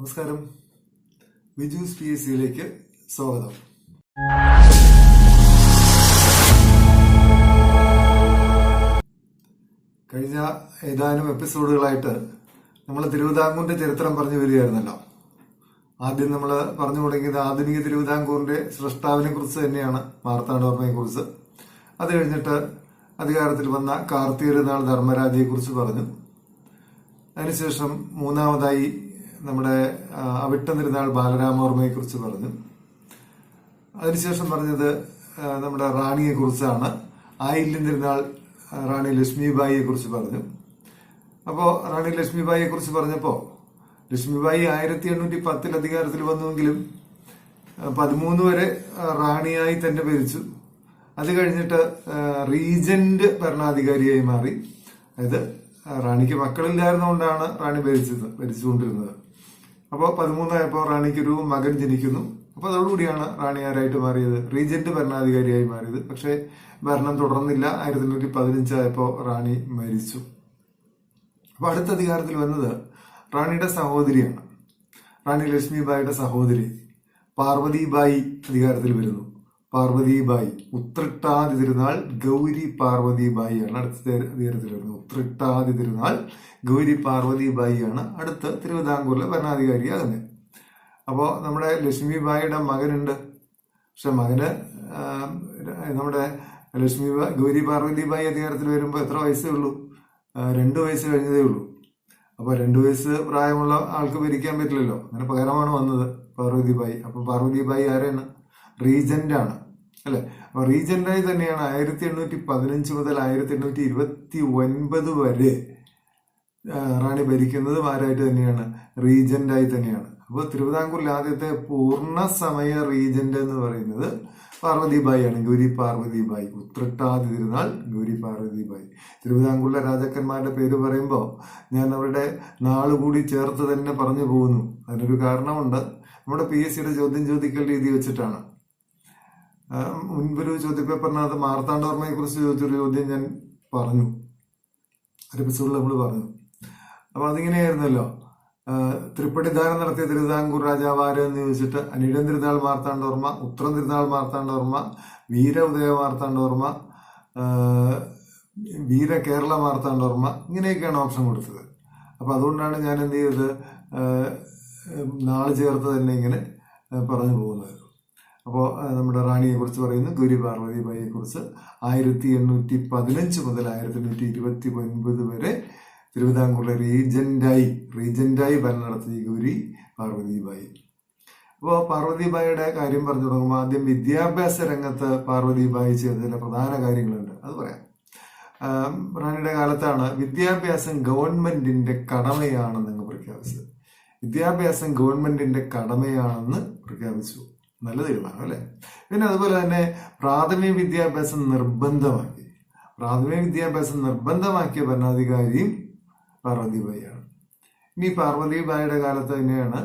നമസ്കാരം. Viju P S സിയിലേക്ക് സ്വാഗതം. കഴിഞ്ഞ ഏതാനും എപ്പിസോഡുകളായിട്ട് നമ്മൾ തിരുവിതാംകൂറിന്റെ ചരിത്രം പറഞ്ഞു വരികയായിരുന്നല്ലോ. ആദ്യം നമ്മൾ പറഞ്ഞു തുടങ്ങിയത് ആധുനിക തിരുവിതാംകൂറിന്റെ സൃഷ്ടാവിനെ കുറിച്ച് തന്നെയാണ് മാർത്താണ്ഡവർമ്മയെ കുറിച്ച് അത് കഴിഞ്ഞിട്ട് അധികാരത്തിൽ വന്ന കാർത്തികരുന്നാൾ ധർമ്മരാജയെ കുറിച്ച് പറഞ്ഞു. അതിനുശേഷം മൂന്നാമതായി നമ്മുടെ അവിട്ട നിരുന്നാൾ തിരുനാൾ ബാലരാമവർമ്മയെ കുറിച്ച് പറഞ്ഞു. അതിനുശേഷം പറഞ്ഞത് നമ്മുടെ റാണിയെ കുറിച്ചാണ് ആയില്യം തിരുനാൾ റാണി ലക്ഷ്മിബായിയെ കുറിച്ച് പറഞ്ഞു. അപ്പോൾ റാണി ലക്ഷ്മിബായിയെ കുറിച്ച് പറഞ്ഞപ്പോൾ ലക്ഷ്മിബായി ആയിരത്തി എണ്ണൂറ്റി പത്തിൽ അധികാരത്തിൽ വന്നുവെങ്കിലും പതിമൂന്ന് വരെ റാണിയായി തന്നെ ഭരിച്ചു. അത് കഴിഞ്ഞിട്ട് റീജന്റ് ഭരണാധികാരിയായി മാറി. അതായത് റാണിക്ക് മക്കളില്ലായിരുന്നുകൊണ്ടാണ് റാണി ഭരിച്ചത് ഭരിച്ചുകൊണ്ടിരുന്നത്. അപ്പോൾ പതിമൂന്നായപ്പോൾ റാണിക്കൊരു മകൻ ജനിക്കുന്നു. അപ്പോൾ അതോടുകൂടിയാണ് റാണി ആരായിട്ട് മാറിയത്? റീജന്റ് ഭരണാധികാരിയായി മാറിയത്. പക്ഷേ ഭരണം തുടർന്നില്ല. ആയിരത്തി എണ്ണൂറ്റി പതിനഞ്ചായപ്പോൾ റാണി മരിച്ചു. അപ്പോൾ അടുത്ത അധികാരത്തിൽ വന്നത് റാണിയുടെ സഹോദരിയാണ്. റാണി ലക്ഷ്മിബായിയുടെ സഹോദരി. പാർവതിബായി അധികാരത്തിൽ വരുന്നു. പാർവതിബായി. ഉത്രട്ടാതി തിരുനാൾ ഗൗരി പാർവതിബായിയാണ് അടുത്ത അധികാരത്തിൽ വരുന്നത് ഉത്രട്ടാതി തിരുനാൾ ഗൗരി പാർവതിബായിയാണ് അടുത്ത തിരുവിതാംകൂറിലെ ഭരണാധികാരിയാകുന്നത്. അപ്പോൾ നമ്മുടെ ലക്ഷ്മിബായിയുടെ മകനുണ്ട്. പക്ഷെ മകന് നമ്മുടെ ലക്ഷ്മി ഗൗരി പാർവതിബായി അധികാരത്തിൽ വരുമ്പോൾ എത്ര വയസ്സേ ഉള്ളൂ? രണ്ട് വയസ്സ് കഴിഞ്ഞതേ ഉള്ളൂ. അപ്പോൾ രണ്ട് വയസ്സ് പ്രായമുള്ള ആൾക്ക് ഭരിക്കാൻ പറ്റില്ലല്ലോ. അങ്ങനെ പകരമാണ് വന്നത് പാർവതിബായി. അപ്പോൾ പാർവതിബായി ആരാണ്? റീജന്റ് ആണ്. അല്ലേ? അപ്പോൾ റീജന്റായി തന്നെയാണ് ആയിരത്തി എണ്ണൂറ്റി പതിനഞ്ച് മുതൽ ആയിരത്തി എണ്ണൂറ്റി ഇരുപത്തി ഒൻപത് വരെ റാണി ഭരിക്കുന്നതും ആരായിട്ട് തന്നെയാണ്? റീജന്റായി തന്നെയാണ്. അപ്പോൾ തിരുവിതാംകൂറിൽ ആദ്യത്തെ പൂർണ സമയ റീജന്റ് എന്ന് പറയുന്നത് പാർവതിബായി ആണ്. ഗൗരി പാർവതിബായി ഉത്രട്ടാതി തിരുനാൾ ഗൗരി പാർവതിബായി തിരുവിതാംകൂറിലെ രാജാക്കന്മാരുടെ പേര് പറയുമ്പോൾ ഞാൻ അവരുടെ നാൾ കൂടി ചേർത്ത് തന്നെ പറഞ്ഞു പോകുന്നു. അതിനൊരു കാരണമുണ്ട്. നമ്മുടെ പി എസ് സിയുടെ ചോദ്യം ചോദിക്കൽ രീതി വെച്ചിട്ടാണ്. മുൻപൊരു ചോദ്യപേപ്പറിനകത്ത് മാർത്താണ്ഡവർമ്മയെ കുറിച്ച് ചോദിച്ചൊരു ചോദ്യം ഞാൻ പറഞ്ഞു. ഒരു എപ്പിസോഡിൽ നമ്മൾ പറഞ്ഞു. അപ്പൊ അതിങ്ങനെയായിരുന്നല്ലോ. തൃപ്പടിദാനം നടത്തിയ തിരുവിതാംകൂർ രാജാവ് ആര് എന്ന് ചോദിച്ചിട്ട് അനിടം തിരുനാൾ മാർത്താണ്ഡവർമ്മ ഉത്രം തിരുനാൾ മാർത്താണ്ഡവർമ്മ വീര ഉദയ മാർത്താണ്ഡവർമ്മ വീര കേരള മാർത്താണ്ഡവർമ്മ ഇങ്ങനെയൊക്കെയാണ് ഓപ്ഷൻ കൊടുത്തത്. അപ്പൊ അതുകൊണ്ടാണ് ഞാൻ എന്ത് ചെയ്തത്? നാളെ ചേർത്ത് തന്നെ ഇങ്ങനെ പറഞ്ഞു പോകുന്നത് അപ്പോൾ നമ്മുടെ റാണിയെ കുറിച്ച് പറയുന്നു. ഗൗരി പാർവതിബായിയെ കുറിച്ച് ആയിരത്തി എണ്ണൂറ്റി പതിനഞ്ച് മുതൽ ആയിരത്തി എണ്ണൂറ്റി ഇരുപത്തി ഒൻപത് വരെ തിരുവിതാംകൂറിലെ റീജന്റായി റീജന്റായി ഭരണം നടത്തിയ ഗൗരി പാർവതിബായി. അപ്പോൾ പാർവതിബായിയുടെ കാര്യം പറഞ്ഞു തുടങ്ങുമ്പോൾ ആദ്യം വിദ്യാഭ്യാസ രംഗത്ത് പാർവതിബായി ചെയ്ത ചില പ്രധാന കാര്യങ്ങളുണ്ട്. അത് പറയാം. റാണിയുടെ കാലത്താണ് വിദ്യാഭ്യാസം ഗവൺമെന്റിന്റെ കടമയാണെന്ന് പ്രഖ്യാപിച്ചത്. വിദ്യാഭ്യാസം ഗവൺമെന്റിന്റെ കടമയാണെന്ന് പ്രഖ്യാപിച്ചു. നല്ല തീരുമാനം അല്ലേ? പിന്നെ അതുപോലെ തന്നെ പ്രാഥമിക വിദ്യാഭ്യാസം നിർബന്ധമാക്കി. പ്രാഥമിക വിദ്യാഭ്യാസം നിർബന്ധമാക്കിയ ഭരണാധികാരിയും പാർവതിബായിയാണ് ഇനി പാർവതിബായിയുടെ കാലത്ത് തന്നെയാണ്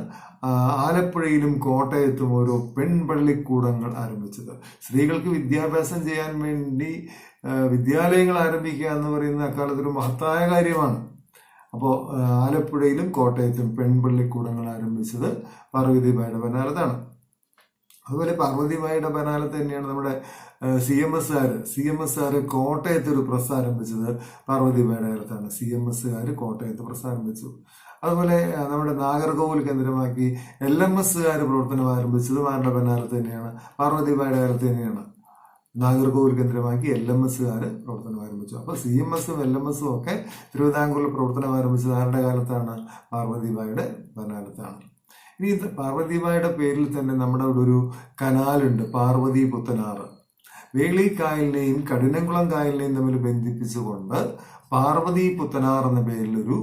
ആലപ്പുഴയിലും കോട്ടയത്തും ഓരോ പെൺപള്ളിക്കൂടങ്ങൾ ആരംഭിച്ചത്. സ്ത്രീകൾക്ക് വിദ്യാഭ്യാസം ചെയ്യാൻ വേണ്ടി വിദ്യാലയങ്ങൾ ആരംഭിക്കുക എന്ന് പറയുന്ന അക്കാലത്ത് ഒരു മഹത്തായ കാര്യമാണ്. അപ്പോൾ ആലപ്പുഴയിലും കോട്ടയത്തും പെൺപള്ളിക്കൂടങ്ങൾ ആരംഭിച്ചത് പാർവതിബായിയുടെ ഭരണകാലത്താണ്. അതുപോലെ പാർവതിമായുടെ പനാലത്ത് തന്നെയാണ് നമ്മുടെ C M S R C M S R കോട്ടയത്ത് ഒരു പ്രസ് ആരംഭിച്ചത് പാർവതിമായുടെ കാലത്താണ്. സി എം എസ് ആർ കോട്ടയത്ത് പ്രസ് ആരംഭിച്ചു അതുപോലെ നമ്മുടെ നാഗർകോവിൽ കേന്ദ്രമാക്കി എൽ എം എസ് ആർ പ്രവർത്തനം ആരംഭിച്ചത് ആരുടെ ഭരണകാലത്ത് തന്നെയാണ്. പാർവതിമായുടെ കാലത്ത് തന്നെയാണ്. നാഗർകോവിൽ കേന്ദ്രമാക്കി എൽ എം എസ്സുകാർ പ്രവർത്തനം ആരംഭിച്ചു. അപ്പോൾ സി എം എസും എൽ എം എസും ഒക്കെ തിരുവിതാംകൂറിൽ പ്രവർത്തനം ആരംഭിച്ചത് ആരുടെ കാലത്താണ്? പാർവതിമായുടെ ഭരണകാലത്താണ്. ഇനി ഇത് പാർവതിമായുടെ പേരിൽ തന്നെ നമ്മുടെ അവിടെ ഒരു കനാലുണ്ട് പാർവതി പുത്തനാറ്. വേളിക്കായലിനെയും കഠിനംകുളം കായലിനെയും തമ്മിൽ ബന്ധിപ്പിച്ചുകൊണ്ട് പാർവതി പുത്തനാർ എന്ന പേരിൽ ഒരു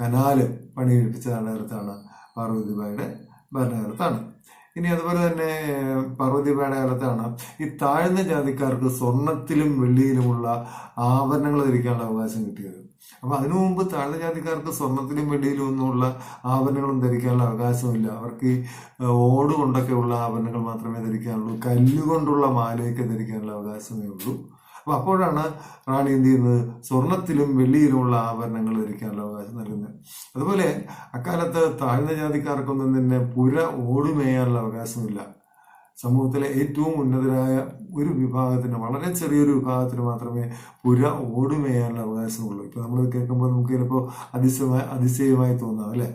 കനാല് പണിയെടുപ്പിച്ച കാലഘട്ടത്താണ് പാർവതിബായുടെ ഭരണകാലത്താണ് ഇനി അതുപോലെ തന്നെ ഏഹ്, പാർവതിബായിയുടെ കാലത്താണ് ഈ താഴ്ന്ന ജാതിക്കാർക്ക് സ്വർണത്തിലും വെള്ളിയിലുമുള്ള ആഭരണങ്ങൾ ധരിക്കാനുള്ള അവകാശം കിട്ടിയത്. അപ്പൊ അതിനു മുമ്പ് താഴ്ന്ന ജാതിക്കാർക്ക് സ്വർണത്തിലും വെള്ളിയിലും ഒന്നുമുള്ള ആഭരണങ്ങളും ധരിക്കാനുള്ള അവകാശമില്ല. അവർക്ക് ഓട് കൊണ്ടൊക്കെ ഉള്ള ആഭരണങ്ങൾ മാത്രമേ ധരിക്കാനുള്ളൂ. കല്ലുകൊണ്ടുള്ള മാലയൊക്കെ ധരിക്കാനുള്ള അവകാശമേ ഉള്ളൂ. അപ്പൊ അപ്പോഴാണ് റാണി എന്ത് ചെയ്യുന്നത്? സ്വർണത്തിലും വെള്ളിയിലുമുള്ള ആഭരണങ്ങൾ ധരിക്കാനുള്ള അവകാശം നൽകുന്നത്. അതുപോലെ അക്കാലത്ത് താഴ്ന്ന ജാതിക്കാർക്കൊന്നും തന്നെ പുര ഓടുമേയാനുള്ള അവകാശമില്ല. സമൂഹത്തിലെ ഏറ്റവും ഉന്നതരായ ഒരു വിഭാഗത്തിന് വളരെ ചെറിയൊരു വിഭാഗത്തിന് മാത്രമേ പുര ഓടുമേയാനുള്ള അവകാശമുള്ളൂ. ഇപ്പൊ നമ്മൾ കേൾക്കുമ്പോൾ നമുക്ക് ചിലപ്പോൾ അതിശയമായി അതിശയമായി തോന്നാം അല്ലെ?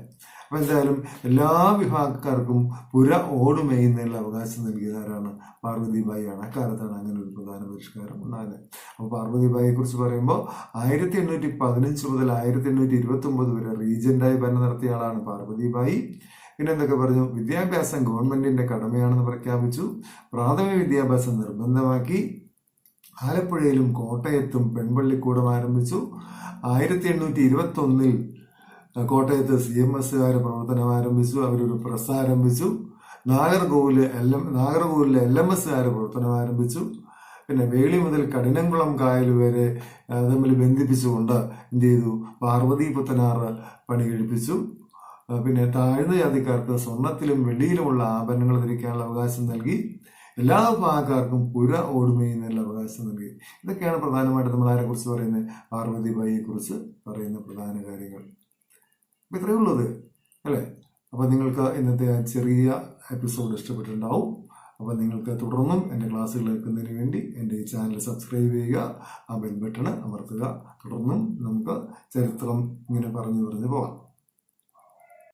അപ്പൊ എന്തായാലും എല്ലാ വിഭാഗക്കാർക്കും പുര ഓടുമേയുന്നതിനുള്ള അവകാശം നൽകിയതാരാണ് പാർവതിബായിയാണ്. അക്കാലത്താണ് അങ്ങനെ ഒരു പ്രധാന പരിഷ്കാരം ഉണ്ടായത്. അപ്പോൾ പാർവതിബായിയെ കുറിച്ച് പറയുമ്പോൾ ആയിരത്തി എണ്ണൂറ്റി പതിനഞ്ച് മുതൽ ആയിരത്തി എണ്ണൂറ്റി ഇരുപത്തി ഒമ്പത് വരെ റീജന്റായി ഭരണം നടത്തിയ ആളാണ് പാർവതിബായി. പിന്നെ എന്തൊക്കെ പറഞ്ഞു? വിദ്യാഭ്യാസം ഗവൺമെന്റിന്റെ കടമയാണെന്ന് പ്രഖ്യാപിച്ചു. പ്രാഥമിക വിദ്യാഭ്യാസം നിർബന്ധമാക്കി. ആലപ്പുഴയിലും കോട്ടയത്തും പെൺപള്ളിക്കൂടം ആരംഭിച്ചു. ആയിരത്തി എണ്ണൂറ്റി ഇരുപത്തി ഒന്നിൽ കോട്ടയത്ത് സി എം എസ്സുകാർ പ്രവർത്തനം ആരംഭിച്ചു അവരൊരു പ്രസ് ആരംഭിച്ചു നാഗർകോവിൽ എൽ എം നാഗർകോവിലെ എൽ എം എസ്സുകാർ പ്രവർത്തനം ആരംഭിച്ചു പിന്നെ വേളി മുതൽ കഠിനംകുളം കായൽ വരെ തമ്മിൽ ബന്ധിപ്പിച്ചുകൊണ്ട് എന്ത് ചെയ്തു? പാർവതി പുത്തനാറ് പണി കഴിപ്പിച്ചു. പിന്നെ താഴ്ന്ന ജാതിക്കാർക്ക് സ്വർണത്തിലും വെള്ളിയിലുമുള്ള ആഭരണങ്ങൾ ധരിക്കാനുള്ള അവകാശം നൽകി. എല്ലാ വിഭാഗക്കാർക്കും പുര ഓടുമയുന്നതിനുള്ള അവകാശം നൽകി. ഇതൊക്കെയാണ് പ്രധാനമായിട്ട് നമ്മൾ ആരെ കുറിച്ച് പറയുന്നത്. പാർവതിബായിയെ കുറിച്ച് പറയുന്ന പ്രധാന കാര്യങ്ങൾ. അപ്പൊ ഇത്രയേ ഉള്ളത് അല്ലേ? അപ്പൊ നിങ്ങൾക്ക് ഇന്നത്തെ ആ ചെറിയ എപ്പിസോഡ് ഇഷ്ടപ്പെട്ടിട്ടുണ്ടാവും. അപ്പൊ നിങ്ങൾക്ക് തുടർന്നും എന്റെ ക്ലാസ്സുകൾ കേൾക്കുന്നതിന് വേണ്ടി എന്റെ ചാനൽ സബ്സ്ക്രൈബ് ചെയ്യുക ആ ബെൽ ബട്ടൺ അമർത്തുക. തുടർന്നും നമുക്ക് ചരിത്രം ഇങ്ങനെ പറഞ്ഞു പറഞ്ഞു പോകാം.